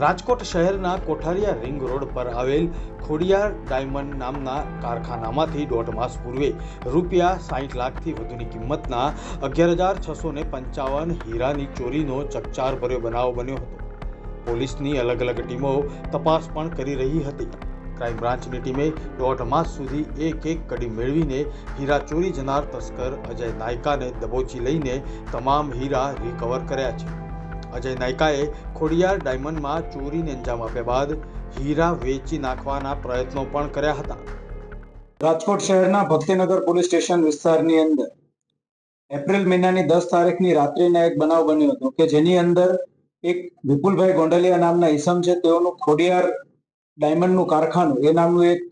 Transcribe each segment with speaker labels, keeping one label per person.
Speaker 1: રાજકોટ શહેરના કોઠારિયા ring road પર આવેલ ખોડિયાર ડાયમંડ નામના કારખાનામાંથી દોઢ માસ પૂર્વે રૂપિયા સાઠ લાખથી વધુની કિંમતના અગિયાર હજાર છસો ને પંચાવન હીરાની ચોરીનો ચકચાર ભર્યો બનાવ બન્યો હતો. પોલીસની અલગ અલગ ટીમો તપાસ પણ કરી રહી હતી. ક્રાઇમ બ્રાન્ચની ટીમે દોઢ માસ સુધી એક એક કડી મેળવીને હીરા ચોરી જનાર તસ્કર અજય નાયકાને દબોચી લઈને તમામ હીરા રિકવર કર્યા છે. અજય નાયકાએ ખોડિયાર ડાયમંડમાં ચોરીને અંજામ આપ્યા બાદ હીરા વેચી નાખવાના પ્રયત્નો પણ કર્યા હતા.
Speaker 2: રાજકોટ શહેરના ભક્તિનગર પોલીસ સ્ટેશન વિસ્તારની અંદર એપ્રિલ મહિનાની દસ તારીખની રાત્રિના એક બનાવ બન્યો હતો કે જેની અંદર એક વિપુલભાઈ ગોંડલિયા નામના ઈસમ છે, તેઓનું ખોડિયાર ડાયમંડનું કારખાનું, એ નામનું એક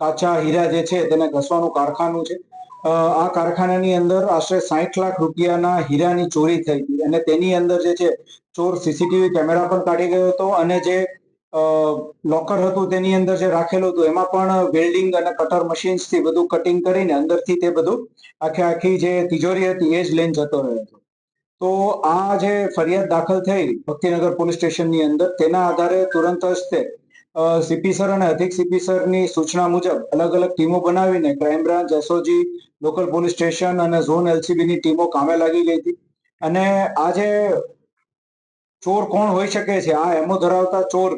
Speaker 2: કાચા હીરા જે છે, તેને ઘસવાનું કારખાનું છે. આ કારખાનાની અંદર આશરે સાઠ લાખ રૂપિયાના હીરાની ચોરી થઈ હતી અને તેની અંદર જે છે ચોર સીસીટીવી કેમેરા પણ કાઢી ગયો હતો અને જે લોકર હતું તેની અંદર જે રાખેલું હતું એમાં પણ વેલ્ડિંગ અને કટર મશીન્સથી બધું કટિંગ કરીને અંદરથી તે બધું આખે આખી જે તિજોરી હતી એ જ લઈને જતો રહ્યો હતો. તો આ જે ફરિયાદ દાખલ થઈ ભક્તિનગર પોલીસ સ્ટેશનની અંદર તેના આધારે તુરંત જ તે સીપી સર અને અધિક સીપી સરની સૂચના મુજબ અલગ અલગ ટીમો બનાવીને crime branch SOG local police station અને ઝોન એલસીબી ની ટીમો કામે લાગી ગઈ હતી. અને આ જે ચોર કોણ હોઈ શકે છે? આ એમો ધરાવતા ચોર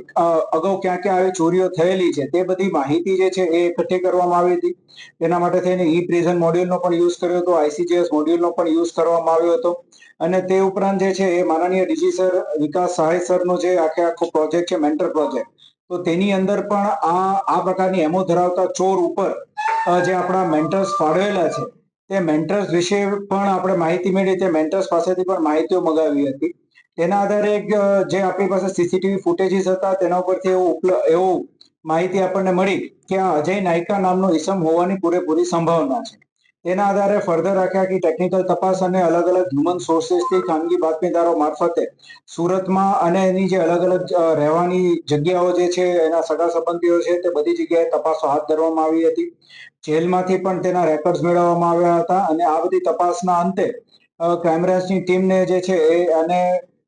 Speaker 2: અગાઉ ક્યાં ક્યાં આવી ચોરીઓ થયેલી છે તે બધી માહિતી જે છે એ એકઠી કરવામાં આવી હતી. તેના માટે થઈને ઈ પ્રિઝન મોડ્યુલનો પણ યુઝ કર્યો હતો આઈસીજીએસ મોડ્યુલનો પણ યુઝ કરવામાં આવ્યો હતો. અને તે ઉપરાંત જે છે એ માનનીય ડીજી સર વિકાસ સહાય સરનો જે આખે આખો પ્રોજેક્ટ છે મેન્ટર પ્રોજેક્ટ તો તેની અંદર પણ આ આ પ્રકારની એમો ધરાવતા ચોર ઉપર જે આપણા મેન્ટર્સ ફાળવેલા છે, તે મેન્ટર્સ વિશે પણ આપણે માહિતી મેળવી, તે મેન્ટર્સ પાસેથી પણ માહિતીઓ મગાવી હતી. તેના આધારે જે આપણી પાસે સીસીટીવી ફૂટેજીસ હતા, તેના ઉપરથી એવો એવું માહિતી આપણને મળી કે આ અજય નાયકા નામનો ઈસમ હોવાની પૂરેપૂરી સંભાવના છે. તેના આધારે ફર્ધર આખી કે ટેકનિકલ તપાસ અને અલગ અલગ હ્યુમન સોર્સેસથી ખાનગી બાતમીદારો મારફતે સુરતમાં અને એની જે અલગ અલગ રહેવાની જગ્યાઓ જે છે, એના સગા સંબંધીઓ છે, તે બધી જગ્યાએ તપાસો હાથ ધરવામાં આવી હતી. જેલમાંથી પણ તેના રેકોર્ડ્સ મેળવવામાં આવ્યા હતા અને આ બધી તપાસના અંતે ક્રાઇમ બ્રાન્ચની ટીમને જે છે એ અને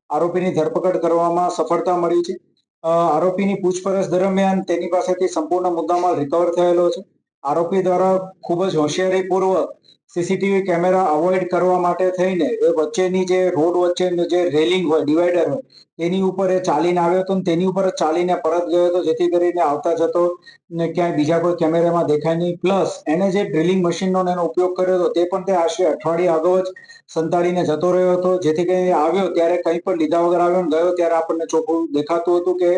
Speaker 2: આરોપીની ધરપકડ કરવામાં સફળતા મળી છે. આરોપીની પૂછપરછ દરમિયાન તેની પાસેથી સંપૂર્ણ મુદ્દામાલ રિકવર થયેલો છે. આરોપી દ્વારા ખૂબ જ હોશિયારીપૂર્વક સીસીટીવી કેમેરા અવોઇડ કરવા માટે થઈને એ વચ્ચેની જે રોડ વચ્ચેનું જે રેલિંગ હોય ડિવાઈડર હોય તેની ઉપર એ ચાલીને આવ્યો હતો તેની ઉપર ચાલીને પરત ગયો હતો, જેથી કરીને આવતા જતો ને ક્યાંય બીજા કોઈ કેમેરામાં દેખાય નહીં. પ્લસ એને જે ડ્રિલિંગ મશીનનો એનો ઉપયોગ કર્યો હતો, તે પણ તે આશરે અઠવાડિયા અગાઉ જ સંતાડીને જતો રહ્યો હતો. જેથી કરીને આવ્યો, ત્યારે કંઈ પણ લીધા વગર આવ્યો ગયો, ત્યારે આપણને ચોખ્ખું દેખાતું હતું કે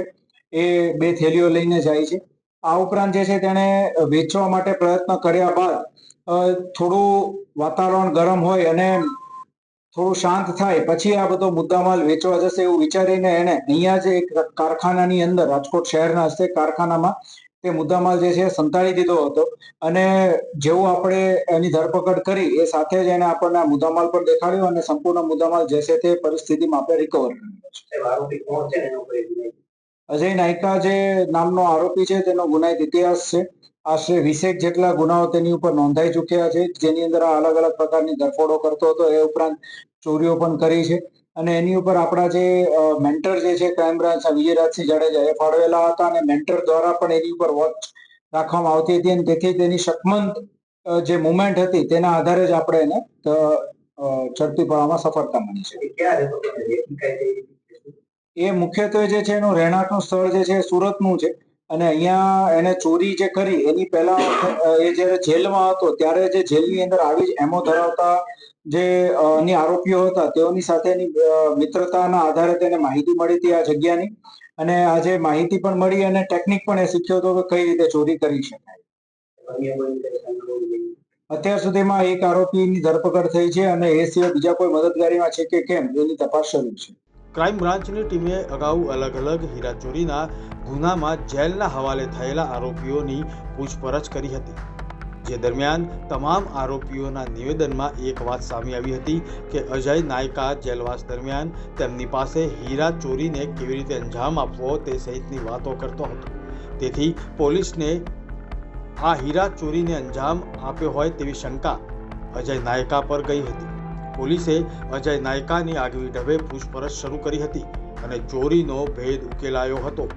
Speaker 2: એ બે થેલીઓ લઈને જાય છે. આ ઉપરાંત જે છે તેણે વેચવા માટે પ્રયત્ન કર્યા બાદ થોડું વાતાવરણ ગરમ હોય અને થોડું શાંત થાય, પછી આ બધો મુદ્દામાલ વેચવા જશે એવું વિચારીને એને અહીંયા જ એક કારખાનાની અંદર, રાજકોટ શહેરના હસ્તે કારખાનામાં તે મુદ્દામાલ જે છે સંતાડી દીધો હતો અને જેવું આપણે એની ધરપકડ કરી, એ સાથે જ એને આપણને આ મુદ્દામાલ પણ દેખાડ્યો અને સંપૂર્ણ મુદ્દામાલ જે છે તે પરિસ્થિતિમાં આપણે રિકવર કર્યો. છે અજય નાયકા જે નામનો આરોપી છે, તેનો ગુનાહિત ઇતિહાસ છે. આશરે વીસેક જેટલા ગુનાઓ તેની ઉપર નોંધાઈ ચૂક્યા છે, જેની અંદર આ અલગ અલગ પ્રકારની ધરફોડો કરતો હતો, એ ઉપરાંત ચોરીઓ પણ કરી છે. અને એની ઉપર આપણા જે મેન્ટર જે છે ક્રાઇમ બ્રાન્ચ વિજયરાજસિંહ જાડેજા એ ફાળવેલા હતા અને મેન્ટર દ્વારા પણ એની ઉપર વોચ રાખવામાં આવતી હતી અને તેથી તેની શકમંદ જે મુવમેન્ટ હતી, તેના આધારે જ આપણે એને ઝડપી પાડવામાં સફળતા મળી છે.
Speaker 3: એ
Speaker 2: મુખ્યત્વે જે છે એનું રહેણાંકનું સ્થળ જે છે સુરતનું છે. અને અહીંયા એને ચોરી જે કરી એની પહેલા એ જ્યારે જેલમાં હતો ત્યારે જે જેલની અંદર આવી જ એમો ધરાવતા જે અ, આરોપીઓ હતા તેઓની સાથેની મિત્રતાના આધારે તેને માહિતી મળી હતી આ જગ્યાની. અને આજે માહિતી પણ મળી અને ટેકનિક પણ એ શીખ્યો હતો કે કઈ રીતે ચોરી કરી શકાય. અત્યાર સુધીમાં એક આરોપીની ધરપકડ થઈ છે અને એ સિવાય બીજા કોઈ મદદગારીમાં છે કે કેમ એની તપાસ શરૂ છે.
Speaker 1: ક્રાઇમ બ્રાન્ચની ટીમે અગાઉ અલગ અલગ હીરા ચોરીના ગુનામાં જેલના હવાલે થયેલા આરોપીઓની પૂછપરછ કરી હતી. જે દરમિયાન તમામ આરોપીઓના નિવેદનમાં એક વાત સામે આવી હતી કે અજય નાયકા જેલવાસ દરમિયાન તેમની પાસે હીરા ચોરીને કેવી રીતે અંજામ આપવો તે સહિતની વાતો કરતો હતો. તેથી પોલીસને આ હીરા ચોરીને અંજામ આપ્યો હોય તેવી શંકા અજય નાયકા પર ગઈ હતી. પોલીસે અજય નાયકાની આગવી ઢબે પૂછપરછ શરૂ કરી હતી અને ચોરીનો ભેદ ઉકેલાયો હતો.